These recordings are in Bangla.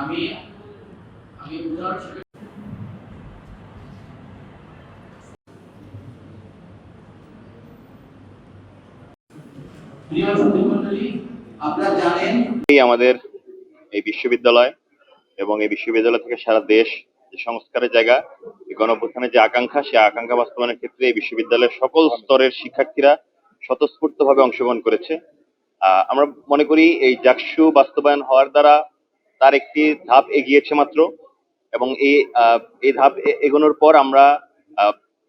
আমি আমি এই আমাদের এই বিশ্ববিদ্যালয় এবং এই বিশ্ববিদ্যালয় থেকে সারা দেশ যে সংস্কারের জায়গা গণঅভ্যুত্থানের যে আকাঙ্ক্ষা সেই আকাঙ্ক্ষা বাস্তবায়নের ক্ষেত্রে এই বিশ্ববিদ্যালয়ের সকল স্তরের শিক্ষার্থীরা স্বতঃস্ফূর্ত ভাবে অংশগ্রহণ করেছে। আমরা মনে করি এই জাকসু বাস্তবায়ন হওয়ার দ্বারা তার একটি ধাপ এগিয়েছে মাত্র এবং এই এই ধাপ এগোনোর পর আমরা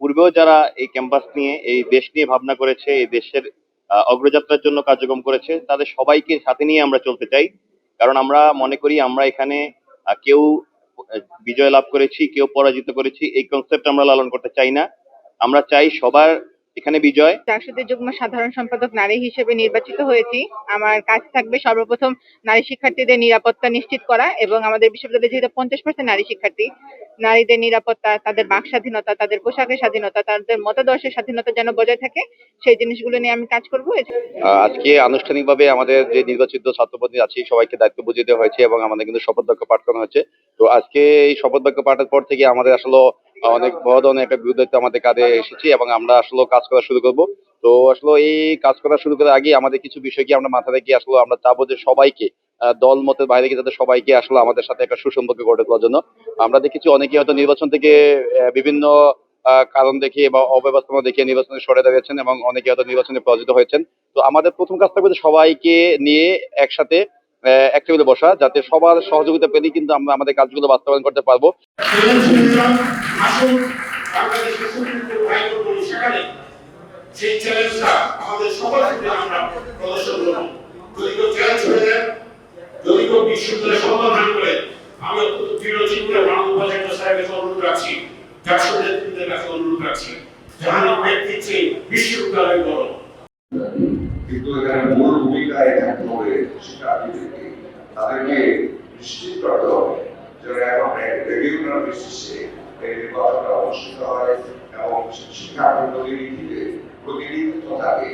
পূর্বেও যারা এই ক্যাম্পাস নিয়ে, এই দেশ নিয়ে ভাবনা করেছে, এই দেশের অগ্রযাত্রার জন্য কার্যক্রম করেছে, তাদের সবাইকে সাথে নিয়ে আমরা চলতে চাই। কারণ আমরা মনে করি আমরা এখানে কেউ বিজয় লাভ করেছি, কেউ পরাজিত করেছি, এই কনসেপ্ট আমরা লালন করতে চাই না। আমরা চাই সবার এখানে বিজয়। চাকসুদের যুগ্ম সাধারণ সম্পাদক নারী হিসেবে নির্বাচিত হয়েছি। আমার কাজ থাকবে সর্বপ্রথম নারী শিক্ষার্থীদের নিরাপত্তা নিশ্চিত করা এবং আমাদের বিশ্ববিদ্যালয়ে যেহেতু পঞ্চাশ পার্সেন্ট নারী শিক্ষার্থী নারীদের নিরাপত্তা তাদের বাক স্বাধীনতা তাদের পোশাকের স্বাধীনতা তাদের মতাদর্শের স্বাধীনতা যেন বজায় থাকে সেই জিনিসগুলো নিয়ে আমি কাজ করব। আজকে আনুষ্ঠানিকভাবে আমাদের যে নির্বাচিত ছাত্রপ্রতিনিধি আছে সবাইকে দায়িত্ব বুঝিয়ে দেওয়া হয়েছে এবং আমাদের কিন্তু শপথ বাক্য পাঠ করানো হয়েছে তো আজকে এই শপথ বাক্য পাঠের পর থেকে আমাদের আসলে অনেক বড় ধরনের একটা বিরোধিতা আমাদের কাঁধে এসেছে এবং আমরা আসলে কাজ করা শুরু করব। তো আসলে এই কাজ করা শুরু করার আগে আমাদের কিছু বিষয়কে আমরা মাথা রেখে আসলে আমরা চাবো যে সবাইকে দল মতের বাইরে গিয়ে যাতে সবাইকে আসলে আমাদের সাথে একটা সুসম্পর্ক গড়ে তোলার জন্য। আমরা দেখেছি অনেকে হয়তো নির্বাচন থেকে বিভিন্ন কারণ দেখে বা অব্যবস্থাপনা দেখে নির্বাচনে সরে দাঁড়িয়েছেন এবং অনেকে হয়তো নির্বাচনে পরাজিত হয়েছেন। তো আমাদের প্রথম কাজ থাকবে সবাইকে নিয়ে একসাথে এক টেবিলে বসা, যাতে সবার সহযোগিতা পেলেই কিন্তু আমরা আমাদের কাজগুলো বাস্তবায়ন করতে পারব। বিশ্ববিদ্যালয় বড় কিন্তু এখানে মূল ভূমিকায় থাকতে হবে শিক্ষার্থীদেরকে তাদেরকে নিশ্চিত করতে হবে যেন এখন রেগুলার বেসিসে এই নির্বাচনটা অনুষ্ঠিত হয় এবং প্রতিনিধিদের প্রতিনিধিত্ব থাকে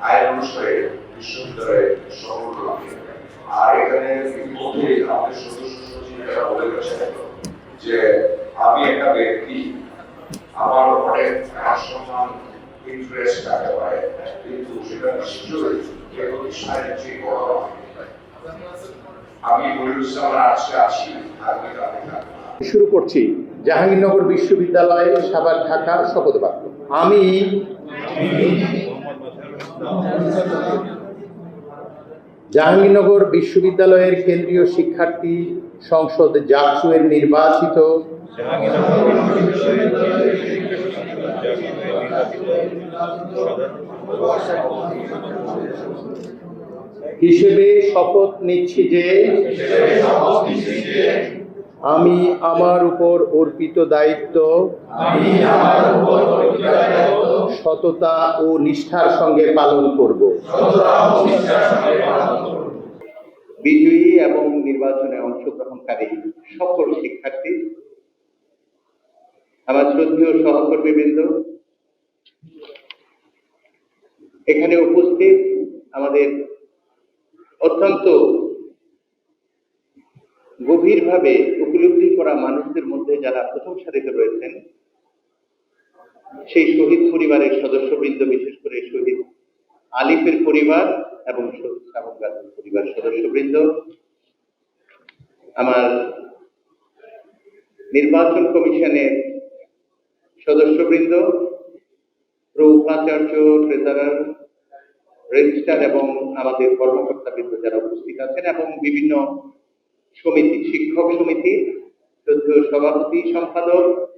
আইন অনুসারে বিশ্ববিদ্যালয়ে আর এখানে ইতিমধ্যে আমাদের সদস্য যারা বলে গেছেন যে আমি একটা ব্যক্তি, আমার অনেক সম্মান ইন্টারেস্ট থাকতে পারে কিন্তু সেটা নিশ্চয়ই যে প্রতিষ্ঠানের চেয়ে বড়। আমি ইসলাম আজকে থাকব শুরু করছি জাহাঙ্গীরনগর বিশ্ববিদ্যালয়ে সাবার ঢাকা, শপথ বাক্য। আমি জাহাঙ্গীরনগর বিশ্ববিদ্যালয়ের কেন্দ্রীয় শিক্ষার্থী সংসদ জাকসু এর নির্বাচিত। হিসেবে শপথ নিচ্ছি যে, আমি আমার উপর অর্পিত দায়িত্ব, সততা ও নিষ্ঠার সঙ্গে পালন করব। বিজয়ী এবং নির্বাচনে অংশগ্রহণকারী সকল শিক্ষার্থী, আমার শ্রদ্ধেয় সহকর্মীবৃন্দ এখানে উপস্থিত আমাদের অত্যন্ত গভীরভাবে উপলব্ধি করা মানুষদের মধ্যে যারা প্রথম সারিতে রয়েছেন, সেই শহীদ পরিবারের সদস্যবৃন্দ, বিশেষ করে শহীদ আলিফের পরিবার এবং শহীদ শাহব গাজীর পরিবার সদস্যবৃন্দ, আমার নির্বাচন কমিশনের সদস্যবৃন্দ প্রৌপাচার্য ট্রেজারার রেজিস্ট্রার এবং আমাদের কর্মকর্তাবৃন্দ যারা উপস্থিত আছেন এবং বিভিন্ন সমিতি, শিক্ষক সমিতি সভাপতি, সম্পাদক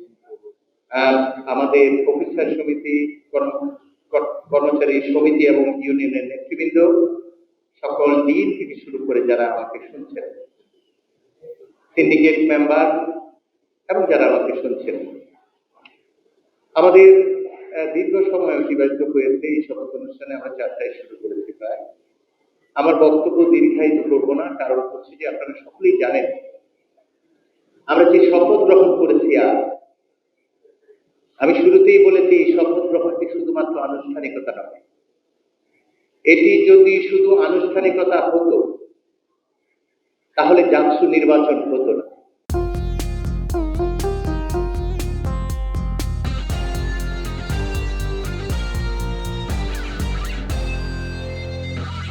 আমাদের অফিসার সমিতি, কর্ম- কর্মচারী সমিতি এবং ইউনিয়নের নেতৃবৃন্দ, সকল দিন থেকে শুরু করে যারা আমাকে শুনছেন সিন্ডিকেট মেম্বার এবং যারা আমাকে শুনছেন। আমাদের দীর্ঘ সময় অতিবাহিত হয়েছে। এই শপথ অনুষ্ঠানে আমরা চারটায় শুরু করেছি প্রায়। আমার বক্তব্য দীর্ঘায়িত করব না, কারণ হচ্ছে যে আপনারা সকলেই জানেন, আমরা যে শপথ গ্রহণ করেছি আজ, আমি শুরুতেই বলেছি, এই শপথ গ্রহণটি শুধুমাত্র আনুষ্ঠানিকতা নয়। এটি যদি শুধু আনুষ্ঠানিকতা হতো, তাহলে জাকসু নির্বাচন হতো না।